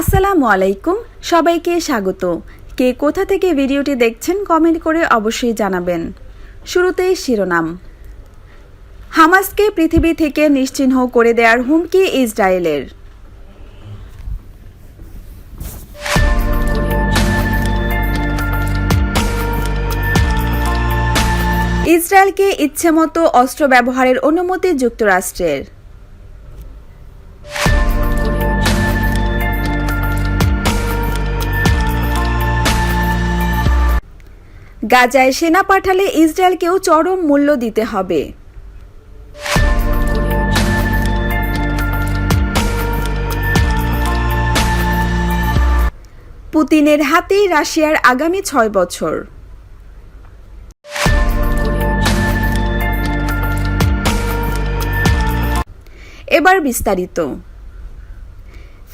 আসসালামু আলাইকুম, সবাইকে স্বাগত। কে কোথা থেকে ভিডিওটি দেখছেন কমেন্ট করে অবশ্যই জানাবেন। শুরুতেই শিরোনাম। হামাসকে পৃথিবী থেকে নিশ্চিহ্ন করে দেওয়ার হুমকি ইসরায়েলের। ইসরায়েলকে ইচ্ছেমতো অস্ত্র ব্যবহারের অনুমতি যুক্তরাষ্ট্রের। গাজায় সেনা পাঠালে ইসরায়েলকেও চরম মূল্য দিতে হবে। পুতিনের হাতেই রাশিয়ার আগামী ছয় বছর। এবার বিস্তারিত।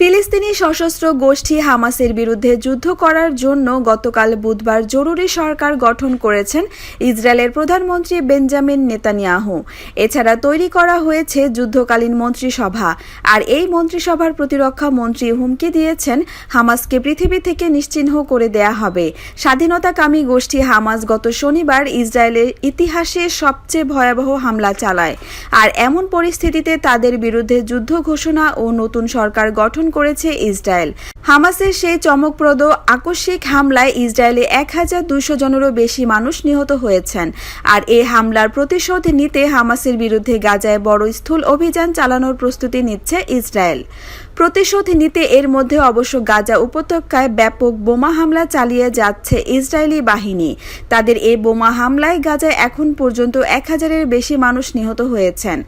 ফিলিস্তিনি সশস্ত্র গোষ্ঠী হামাসের বিরুদ্ধে যুদ্ধ করার জন্য গতকাল বুধবার জরুরি সরকার গঠন করেছেন ইসরায়েলের প্রধানমন্ত্রী বেঞ্জামিন নেতানিয়াহু। এছাড়া তৈরি করা হয়েছে যুদ্ধকালীন মন্ত্রিসভা, আর এই মন্ত্রিসভার প্রতিরক্ষা মন্ত্রী হুমকি দিয়েছেন হামাসকে পৃথিবী থেকে নিশ্চিহ্ন করে দেয়া হবে। স্বাধীনতাকামী গোষ্ঠী হামাস গত শনিবার ইসরায়েলের ইতিহাসে সবচেয়ে ভয়াবহ হামলা চালায়। আর এমন পরিস্থিতিতে তাদের বিরুদ্ধে যুদ্ধ ঘোষণা ও নতুন সরকার গঠন করেছে ইসরায়েল। হামাসের সেই চমকপ্রদ আকস্মিক হামলায় ইসরায়েলে এক হাজার দুশো জনেরও বেশি মানুষ নিহত হয়েছেন। আর এই হামলার প্রতিশোধ নিতে হামাসের বিরুদ্ধে গাজায় বড় স্থূল অভিযান চালানোর প্রস্তুতি নিচ্ছে ইসরায়েল। প্রতিশোধ নিতে এর মধ্যে অবশ্য গাজা উপত্যকায় ব্যাপক বোমা হামলা চালিয়ে যাচ্ছে ইসরায়েলি বাহিনী। তাদের এই বোমা হামলায় গাজায় এখন পর্যন্ত এক হাজারের বেশি মানুষ নিহত হয়েছেন।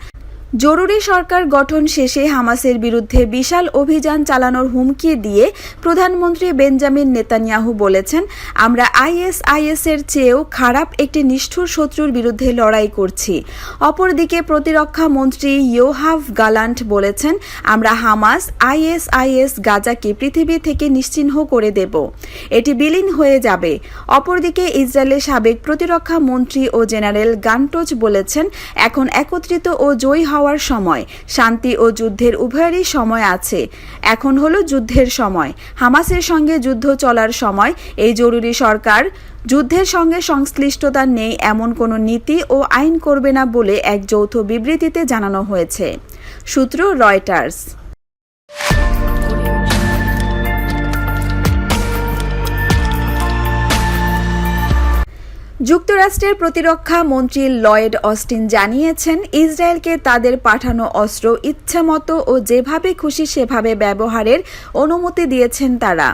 জরুরি সরকার গঠন শেষে হামাসের বিরুদ্ধে বিশাল অভিযান চালানোর হুমকি দিয়ে প্রধানমন্ত্রী বেঞ্জামিন নেতানিয়াহু বলেছেন, আমরা আইএসআইএস এর চেয়েও খারাপ একটি নিষ্ঠুর শত্রুর বিরুদ্ধে লড়াই করছি। অপরদিকে প্রতিরক্ষা মন্ত্রী ইয়োহাভ গালান্ট বলেছেন, আমরা হামাস, আইএসআইএস, গাজাকে পৃথিবী থেকে নিশ্চিহ্ন করে দেব। এটি বিলীন হয়ে যাবে। অপরদিকে ইসরায়েলের সাবেক প্রতিরক্ষা মন্ত্রী ও জেনারেল গান্টোজ বলেছেন, এখন একত্রিত ও জয়ী হওয়ার সময়। শান্তি ও যুদ্ধের উভয়েরই সময় আছে। এখন হলো যুদ্ধের সময়। হামাসের সঙ্গে যুদ্ধ চলার সময় এই জরুরি সরকার যুদ্ধের সঙ্গে সংশ্লিষ্টতা নেই এমন কোনো নীতি ও আইন করবে না বলে এক যৌথ বিবৃতিতে জানানো হয়েছে। সূত্র রয়টার্স। যুক্তরাষ্ট্রের প্রতিরক্ষা মন্ত্রী লয়েড অস্টিন জানিয়েছেন, ইসরায়েলকে তাদের পাঠানো অস্ত্র ইচ্ছামতো ও যেভাবে খুশি সেভাবে ব্যবহারের অনুমতি দিয়েছেন তারা।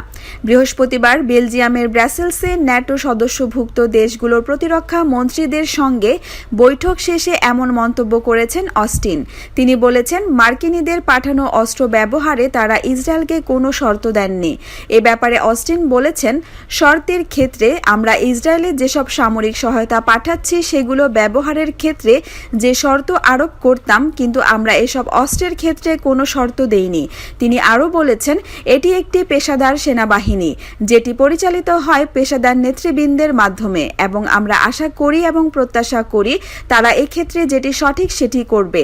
বৃহস্পতিবার বেলজিয়ামের ব্রাসেলসে ন্যাটো সদস্যভুক্ত দেশগুলোর প্রতিরক্ষা মন্ত্রীদের সঙ্গে বৈঠক শেষে এমন মন্তব্য করেছেন অস্টিন। তিনি বলেছেন, মার্কিনীদের পাঠানো অস্ত্র ব্যবহারে তারা ইসরায়েলকে কোনো শর্ত দেননি। এ ব্যাপারে অস্টিন বলেছেন, শর্তের ক্ষেত্রে আমরা ইসরায়েলের যেসব সামরিক সহায়তা পাঠাচ্ছি, সেগুলো ব্যবহারের ক্ষেত্রে যে শর্ত আরোপ করতাম, কিন্তু আমরা এসব অস্ত্রের ক্ষেত্রে কোনো শর্ত দেইনি। তিনি আরও বলেছেন, এটি একটি পেশাদার সেনাবাহিনী, যেটি পরিচালিত হয় পেশাদার নেতৃবৃন্দের মাধ্যমে, এবং আমরা আশা করি এবং প্রত্যাশা করি তারা এক্ষেত্রে যেটি সঠিক সেটি করবে।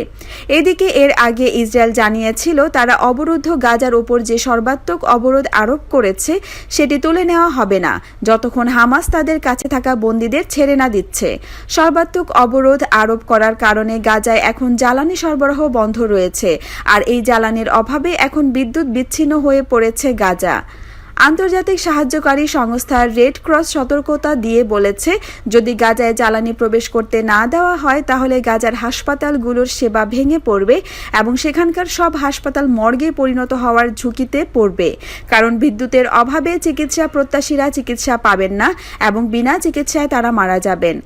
এদিকে এর আগে ইসরায়েল জানিয়েছিল, তারা অবরুদ্ধ গাজার উপর যে সর্বাত্মক অবরোধ আরোপ করেছে, সেটি তুলে নেওয়া হবে না। যতক্ষণ হামাস তাদের কাছে থাকা বন্দীদের ছেড়ে না দিচ্ছে। সর্বাত্মক অবরোধ আরোপ করার কারণে গাজায় এখন জ্বালানি সরবরাহ বন্ধ রয়েছে, আর এই জ্বালানির অভাবে এখন বিদ্যুৎ বিচ্ছিন্ন হয়ে পড়েছে গাজা। আন্তর্জাতিক সাহায্যকারী সংস্থা রেড ক্রস সতর্কতা দিয়ে বলেছে, যদি গাজায় জ্বালানি প্রবেশ করতে না দেওয়া হয়, তাহলে গাজার হাসপাতালগুলোর সেবা ভেঙে পড়বে এবং সেখানকার সব হাসপাতাল মর্গে পরিণত হওয়ার ঝুঁকিতে পড়বে। কারণ বিদ্যুতের অভাবে চিকিৎসা প্রত্যাশীরা চিকিৎসা পাবেন না এবং বিনা চিকিৎসায় তারা মারা যাবেন।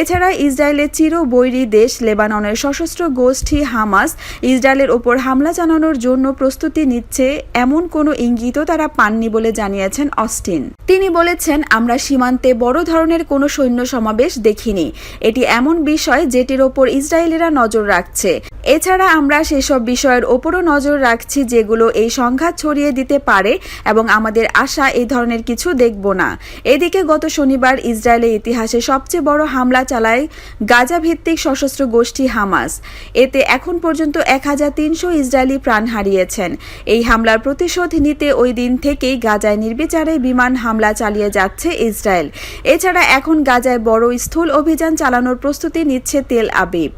এছাড়া ইসরায়েলের চির বৈরী দেশ লেবাননের সশস্ত্র গোষ্ঠী হামাস ইসরায়েলের ওপর হামলা চালানোর জন্য প্রস্তুতি নিচ্ছে, এমন কোনো ইঙ্গিতও তারা পাননি বলে জানিয়েছেন অস্টিন। তিনি বলেছেন, আমরা সীমান্তে বড় ধরনের কোনো সৈন্য সমাবেশ দেখিনি। এটি এমন বিষয় যেটির ওপর ইসরায়েলিরা নজর রাখছে। এছাড়া আমরা সেসব বিষয়ের ওপরও নজর রাখছি যেগুলো এই সংঘাত ছড়িয়ে দিতে পারে এবং আমাদের আশা এই ধরনের কিছু দেখব না। এদিকে গত শনিবার ইসরায়েলের ইতিহাসে সবচেয়ে বড় হামলা চালায় গাজা ভিত্তিক সশস্ত্র গোষ্ঠী হামাস। এতে এখন পর্যন্ত এক হাজার তিনশো ইসরায়েলি প্রাণ হারিয়েছেন। এই হামলার প্রতিশোধ নিতে ওই দিন থেকেই গাজায় নির্বিচারে বিমান হামলা চালিয়ে যাচ্ছে ইসরায়েল। এছাড়া এখন গাজায় বড় স্থূল অভিযান চালানোর প্রস্তুতি নিচ্ছে তেল আবিব।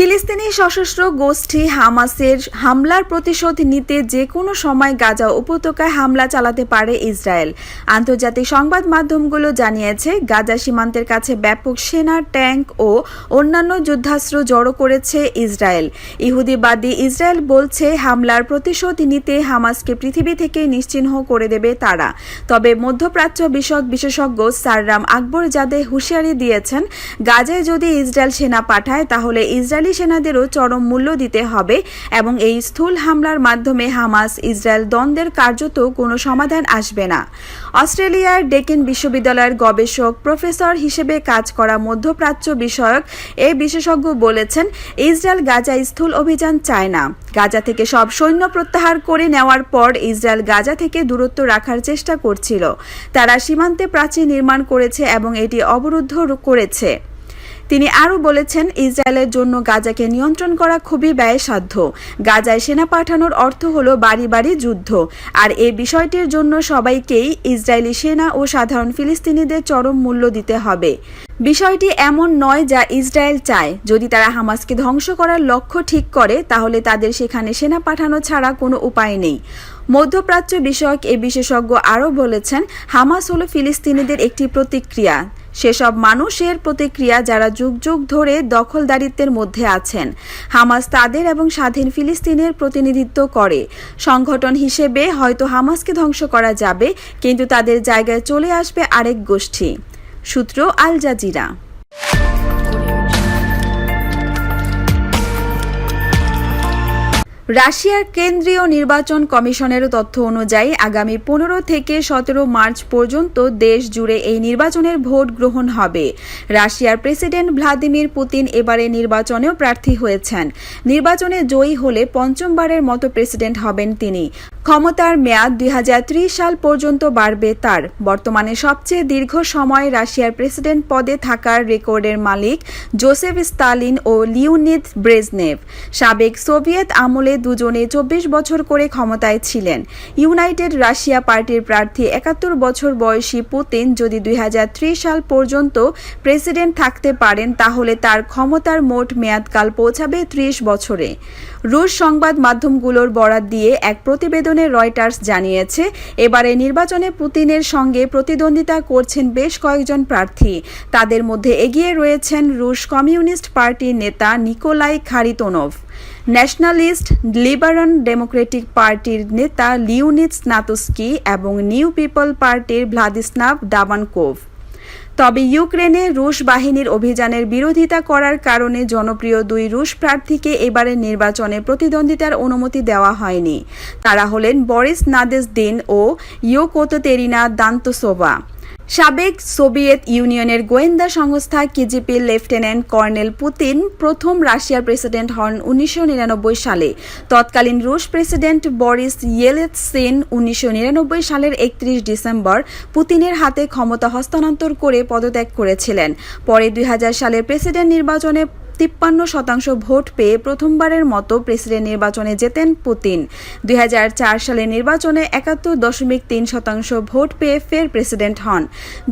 ফিলিস্তিনি সশস্ত্র গোষ্ঠী হামাসের হামলার প্রতিশোধ নিতে যে কোনো সময় গাজা উপত্যকায় হামলা চালাতে পারে ইসরায়েল। আন্তর্জাতিক সংবাদ মাধ্যমগুলো জানিয়েছে, গাজা সীমান্তের কাছে ব্যাপক সেনা ট্যাঙ্ক ও অন্যান্য যুদ্ধাস্ত্র জড়ো করেছে ইসরায়েল। ইহুদিবাদী ইসরায়েল বলছে, হামলার প্রতিশোধ নিতে হামাসকে পৃথিবী থেকে নিশ্চিহ্ন করে দেবে তারা। তবে মধ্যপ্রাচ্য বিষয়ক বিশেষজ্ঞ সাররাম আকবর যাদের হুঁশিয়ারি দিয়েছেন, গাজায় যদি ইসরায়েল সেনা পাঠায়, তাহলে ইসরায়েলি সেনাদেরও চরম মূল্য দিতে হবে এবং এই স্থূল হামলার মাধ্যমে হামাস ইসরায়েল দ্বন্দ্বের কার্যত কোনো সমাধান আসবে না। অস্ট্রেলিয়ার ডেকেন বিশ্ববিদ্যালয়ের গবেষক প্রফেসর হিসেবে কাজ করা মধ্যপ্রাচ্য বিষয়ক এই বিশেষজ্ঞ বলেছেন, ইসরায়েল গাজা স্থূল অভিযান চায় না। গাজা থেকে সব সৈন্য প্রত্যাহার করে নেওয়ার পর ইসরায়েল গাজা থেকে দূরত্ব রাখার চেষ্টা করছিল। তারা সীমান্তে প্রাচীর নির্মাণ করেছে এবং এটি অবরুদ্ধ করেছে। তিনি আরও বলেছেন, ইসরায়েলের জন্য গাজাকে নিয়ন্ত্রণ করা খুবই ব্যয়সাধ্য। গাজায় সেনা পাঠানোর অর্থ হল বাড়ি বাড়ি যুদ্ধ। আর এই বিষয়টির জন্য সবাইকেই ইসরায়েলি সেনা ও সাধারণ ফিলিস্তিনিদের চরম মূল্য দিতে হবে। বিষয়টি এমন নয় যা ইসরায়েল চায়। যদি তারা হামাসকে ধ্বংস করার লক্ষ্য ঠিক করে, তাহলে তাদের সেখানে সেনা পাঠানো ছাড়া কোনো উপায় নেই। মধ্যপ্রাচ্য বিষয়ক এ বিশেষজ্ঞ আরও বলেছেন, হামাস হল ফিলিস্তিনিদের একটি প্রতিক্রিয়া। সেসব মানুষের প্রতিক্রিয়া যারা যুগ যুগ ধরে দখলদারিত্বের মধ্যে আছেন। হামাস তাদের এবং স্বাধীন ফিলিস্তিনের প্রতিনিধিত্ব করে। সংগঠন হিসেবে হয়তো হামাসকে ধ্বংস করা যাবে, কিন্তু তাদের জায়গায় চলে আসবে আরেক গোষ্ঠী। সূত্র আল জাজিরা। রাশিয়ার কেন্দ্রীয় নির্বাচন কমিশনের তথ্য অনুযায়ী আগামী পনেরো থেকে সতেরো মার্চ পর্যন্ত দেশ জুড়ে এই নির্বাচনের ভোট গ্রহণ হবে। রাশিয়ার প্রেসিডেন্ট ভ্লাদিমির পুতিন এবারে নির্বাচনেও প্রার্থী হয়েছেন। নির্বাচনে জয়ী হলে পঞ্চমবারের মতো প্রেসিডেন্ট হবেন তিনি। ক্ষমতার মেয়াদ দুই হাজার ত্রিশ সাল পর্যন্ত বাড়বে তার। বর্তমানে সবচেয়ে দীর্ঘ সময় রাশিয়ার প্রেসিডেন্ট পদে থাকার রেকর্ডের মালিক জোসেফ স্তালিন ও লিওনিদ ব্রেজনেভ। সাবেক সোভিয়েত আমলে দুজনে চব্বিশ বছর করে ক্ষমতায় ছিলেন। ইউনাইটেড রাশিয়া পার্টির প্রার্থী একাত্তর বছর বয়সী পুতিন যদি দুই হাজার ত্রিশ সাল পর্যন্ত প্রেসিডেন্ট থাকতে পারেন, তাহলে তার ক্ষমতার মোট মেয়াদকাল পৌঁছাবে ত্রিশ বছরে। রুশ সংবাদ মাধ্যমগুলোর বরাত দিয়ে এক প্রতিবেদনে রয়টার্স জানিয়েছে। এবারে নির্বাচনে পুতিনের সঙ্গে প্রতিদ্বন্দ্বিতা করছেন বেশ কয়েকজন প্রার্থী। তাদের মধ্যে এগিয়ে রয়েছেন রুশ কমিউনিস্ট পার্টির নেতা Nikolai Kharitonov. Nationalist liberal democratic পার্টির নেতা লিওনিদ স্নাতস্কি এবং নিউ পিপল পার্টির ভ্লাদিস্লাভ দাবানকোভ। তবে ইউক্রেনে রুশ বাহিনীর অভিযানের বিরোধিতা করার কারণে জনপ্রিয় দুই রুশ প্রার্থীকে এবারের নির্বাচনে প্রতিদ্বন্দ্বিতার অনুমতি দেওয়া হয়নি। তারা হলেন বরিস নাদেস দিন ও ইয়োকোতেরিনা দান্তসোভা। সাবেক সোভিয়েত ইউনিয়নের গোয়েন্দা সংস্থা কেজিপির লেফটেন্যান্ট কর্নেল পুতিন প্রথম রাশিয়ার প্রেসিডেন্ট হন উনিশশো নিরানব্বই সালে। তৎকালীন রুশ প্রেসিডেন্ট বরিস ইয়েলেতসিন উনিশশো সালের একত্রিশ ডিসেম্বর পুতিনের হাতে ক্ষমতা হস্তান্তর করে পদত্যাগ করেছিলেন। পরে দুই সালের প্রেসিডেন্ট নির্বাচনে তিপ্পান্ন শতাংশ ভোট পেয়ে প্রথমবারের মতো প্রেসিডেন্ট নির্বাচনে জেতেন পুতিন। দুই সালের নির্বাচনে একাত্তর দশমিক তিন শতাংশ ভোট পেয়ে ফের প্রেসিডেন্ট হন।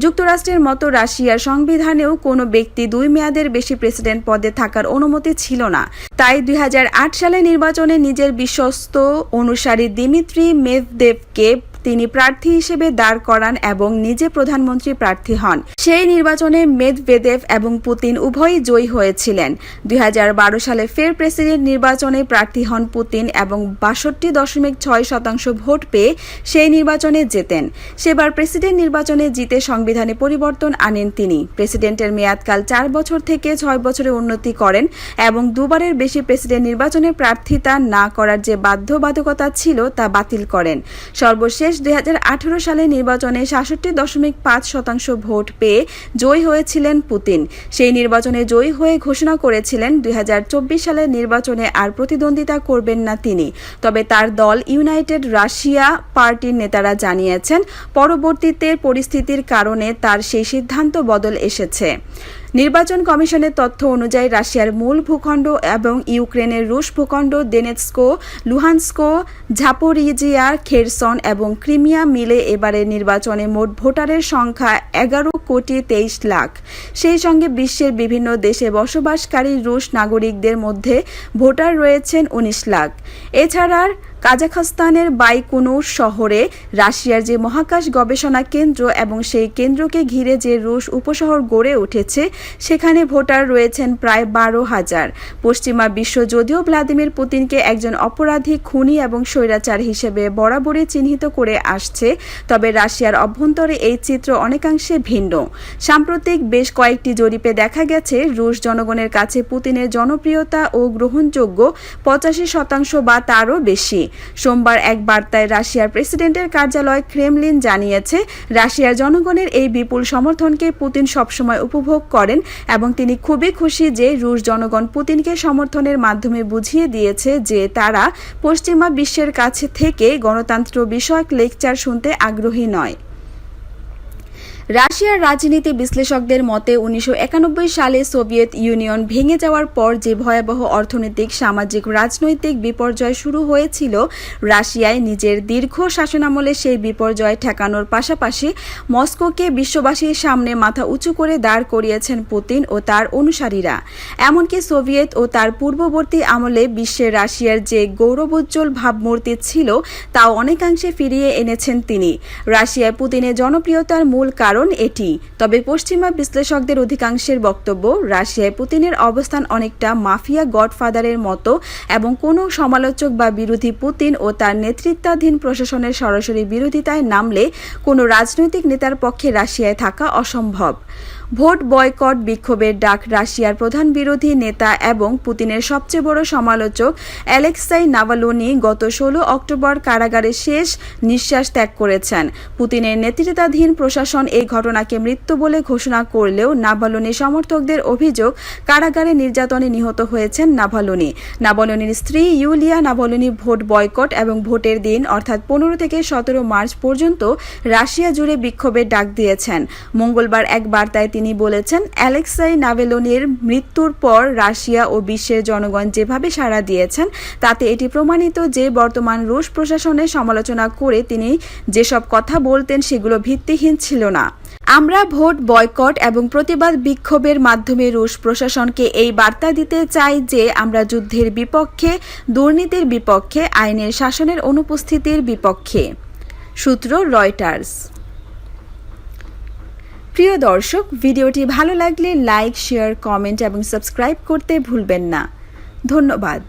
যুক্তরাষ্ট্রের মতো রাশিয়ার সংবিধানেও কোনো ব্যক্তি দুই মেয়াদের বেশি প্রেসিডেন্ট পদে থাকার অনুমতি ছিল না। তাই দুই হাজার আট সালে নির্বাচনে নিজের বিশ্বস্ত অনুসারী দিমিত্রি মেভদেবকে তিনি প্রার্থী হিসেবে দাঁড় করান এবং নিজে প্রধানমন্ত্রী প্রার্থী হন। সেই নির্বাচনে মেদভেদেভ এবং পুতিন উভয়ই জয়ী হয়েছিলেন। দুই হাজার বারো সালে ফের প্রেসিডেন্ট নির্বাচনে প্রার্থী হন পুতিন এবং বাষট্টি দশমিক ছয় শতাংশ ভোট পেয়ে সেই নির্বাচনে জেতেন। সেবার প্রেসিডেন্ট নির্বাচনে জিতে সংবিধানে পরিবর্তন আনেন তিনি। প্রেসিডেন্টের মেয়াদকাল চার বছর থেকে ছয় বছরে উন্নতি করেন এবং দুবারের বেশি প্রেসিডেন্ট নির্বাচনে প্রার্থিতা না করার যে বাধ্যবাধকতা ছিল তা বাতিল করেন। সর্বশেষ দুই হাজার আঠারো সালে নির্বাচনে সাতষট্টি দশমিক পাঁচ শতাংশ ভোট পেয়ে জয়ী হয়েছিলেন পুতিন। সেই নির্বাচনে জয়ী হয়ে ঘোষণা করেছিলেন দুই হাজার চব্বিশ সালের নির্বাচনে আর প্রতিদ্বন্দ্বিতা করবেন না তিনি। তবে তার দল ইউনাইটেড রাশিয়া পার্টির নেতারা জানিয়েছেন, পরবর্তীতে পরিস্থিতির কারণে তার সেই সিদ্ধান্ত বদল এসেছে। নির্বাচন কমিশনের তথ্য অনুযায়ী রাশিয়ার মূল ভূখণ্ড এবং ইউক্রেনের রুশ ভূখণ্ড দেনেৎস্কো, লুহানস্কো ঝাপোরিজিয়া খেরসন এবং ক্রিমিয়া মিলে এবারের নির্বাচনে মোট ভোটারের সংখ্যা এগারো কোটি তেইশ লাখ। সেই সঙ্গে বিশ্বের বিভিন্ন দেশে বসবাসকারী রুশ নাগরিকদের মধ্যে ভোটার রয়েছেন উনিশ লাখ। এছাড়া কাজাখস্তানের বাইকুনুর শহরে রাশিয়ার যে মহাকাশ গবেষণা কেন্দ্র এবং সেই কেন্দ্রকে ঘিরে যে রুশ উপশহর গড়ে উঠেছে, সেখানে ভোটার রয়েছেন প্রায় বারো হাজার। পশ্চিমা বিশ্ব যদিও ভ্লাদিমির পুতিনকে একজন অপরাধী, খুনি এবং স্বৈরাচার হিসেবে বরাবরই চিহ্নিত করে আসছে, তবে রাশিয়ার অভ্যন্তরে এই চিত্র অনেকাংশে ভিন্ন। সাম্প্রতিক বেশ কয়েকটি জরিপে দেখা গেছে, রুশ জনগণের কাছে পুতিনের জনপ্রিয়তা ও গ্রহণযোগ্য পঁচাশি শতাংশ বা তারও বেশি। সোমবার এক বার্তায় রাশিয়ার প্রেসিডেন্টের কার্যালয় ক্রেমলিন জানিয়েছে, রাশিয়ার জনগণের এই বিপুল সমর্থনকে পুতিন সবসময় উপভোগ করেন এবং তিনি খুবই খুশি যে রুশ জনগণ পুতিনকে সমর্থনের মাধ্যমে বুঝিয়ে দিয়েছে যে তারা পশ্চিমা বিশ্বের কাছে থেকে গণতন্ত্র বিষয়ক লেকচার শুনতে আগ্রহী নয়। রাশিয়ার রাজনীতি বিশ্লেষকদের মতে উনিশশো একানব্বই সালে সোভিয়েত ইউনিয়ন ভেঙে যাওয়ার পর যে ভয়াবহ অর্থনৈতিক, সামাজিক, রাজনৈতিক বিপর্যয় শুরু হয়েছিল, রাশিয়ায় নিজের দীর্ঘ শাসনামলে সেই বিপর্যয় ঠেকানোর পাশাপাশি মস্কোকে বিশ্ববাসীর সামনে মাথা উঁচু করে দাঁড় করিয়েছেন পুতিন ও তার অনুসারীরা। এমনকি সোভিয়েত ও তার পূর্ববর্তী আমলে বিশ্বে রাশিয়ার যে গৌরবোজ্জ্বল ভাবমূর্তি ছিল, তাও অনেকাংশে ফিরিয়ে এনেছেন তিনি। রাশিয়ায় পুতিনের জনপ্রিয়তার মূল কারণ কারণ এটি। তবে পশ্চিমা বিশ্লেষকদের অধিকাংশের বক্তব্য, রাশিয়ায় পুতিনের অবস্থান অনেকটা মাফিয়া গডফাদারের মতো এবং কোনো সমালোচক বা বিরোধী পুতিন ও তার নেতৃত্বাধীন প্রশাসনের সরাসরি বিরোধিতায় নামলে কোনো রাজনৈতিক নেতার পক্ষে রাশিয়ায় থাকা অসম্ভব। ভোট বয়কট বিক্ষোভের ডাক রাশিয়ার প্রধান বিরোধী নেতা এবং পুতিনের সবচেয়ে বড় সমালোচক অ্যালেক্সাই নাভালোনি গত ষোলো অক্টোবর কারাগারে শেষ নিঃশ্বাস ত্যাগ করেছেন। পুতিনের নেতৃত্বাধীন প্রশাসন এই ঘটনাকে মৃত্যু বলে ঘোষণা করলেও নাভালোনি সমর্থকদের অভিযোগ, কারাগারে নির্যাতনে নিহত হয়েছেন নাভালোনি। নাভালোনির স্ত্রী ইউলিয়া নাভালোনি ভোট বয়কট এবং ভোটের দিন, অর্থাৎ পনেরো থেকে সতেরো মার্চ পর্যন্ত রাশিয়া জুড়ে বিক্ষোভের ডাক দিয়েছেন। মঙ্গলবার এক বার্তায় তিনি বলেছেন, অ্যালেক্সাই নাভেলোনির মৃত্যুর পর রাশিয়া ও বিশ্বের জনগণ যেভাবে সাড়া দিয়েছেন, তাতে এটি প্রমাণিত যে বর্তমান রুশ প্রশাসনের সমালোচনা করে তিনি যেসব কথা বলতেন সেগুলো ভিত্তিহীন ছিল না। আমরা ভোট, বয়কট এবং প্রতিবাদ বিক্ষোভের মাধ্যমে রুশ প্রশাসনকে এই বার্তা দিতে চাই যে আমরা যুদ্ধের বিপক্ষে, দুর্নীতির বিপক্ষে, আইনের শাসনের অনুপস্থিতির বিপক্ষে। সূত্র রয়টার্স। প্রিয় দর্শক ভিডিওটি ভালো লাগলে লাইক শেয়ার কমেন্ট এবং সাবস্ক্রাইব করতে ভুলবেন না। ধন্যবাদ।